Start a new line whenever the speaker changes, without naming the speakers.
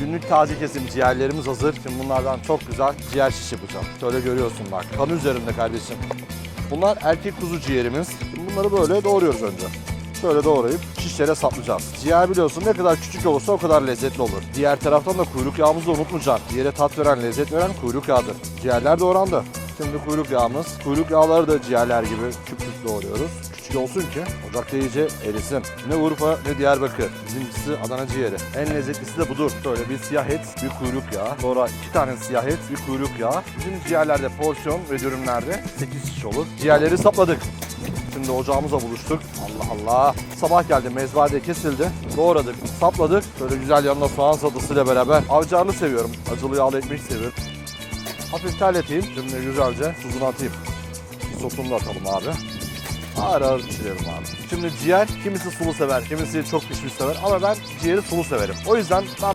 Günlük taze kesim ciğerlerimiz hazır. Şimdi bunlardan çok güzel ciğer şiş yapacağım. Şöyle görüyorsun bak. Kan üzerinde kardeşim. Bunlar erkek kuzu ciğerimiz. Şimdi bunları böyle doğruyoruz önce. Şöyle doğrayıp şişlere saplayacağız. Ciğer biliyorsun ne kadar küçük olursa o kadar lezzetli olur. Diğer taraftan da kuyruk yağımızı da unutmayacaksın. Ciğere tat veren, lezzet veren kuyruk yağıdır. Ciğerler doğrandı. Şimdi kuyruk yağımız. Kuyruk yağları da ciğerler gibi küp küp doğruyoruz. Küçük olsun ki ocakta iyice erisin. Ne Urfa ne Diyarbakır. Bizimkisi Adana ciğeri. En lezzetlisi de budur. Şöyle bir siyah et, bir kuyruk yağı. Sonra iki tane siyah et, bir kuyruk yağı. Bizim ciğerlerde porsiyon ve dürümlerde 8 şiş olur. Ciğerleri sapladık. Şimdi ocağımıza buluştuk. Allah Allah. Sabah geldi mezbahade kesildi. Doğradık, sapladık. Böyle güzel yanına soğan salatasıyla beraber. Avcarlı seviyorum. Acılı yağlı ekmek seviyorum. Hafif terleteyim. Şimdi güzelce tuzunu atayım. Sosunu da atalım abi. Ağır ağır pişirelim abi. Şimdi ciğer kimisi sulu sever, kimisi çok pişmiş sever ama ben ciğeri sulu severim. O yüzden ben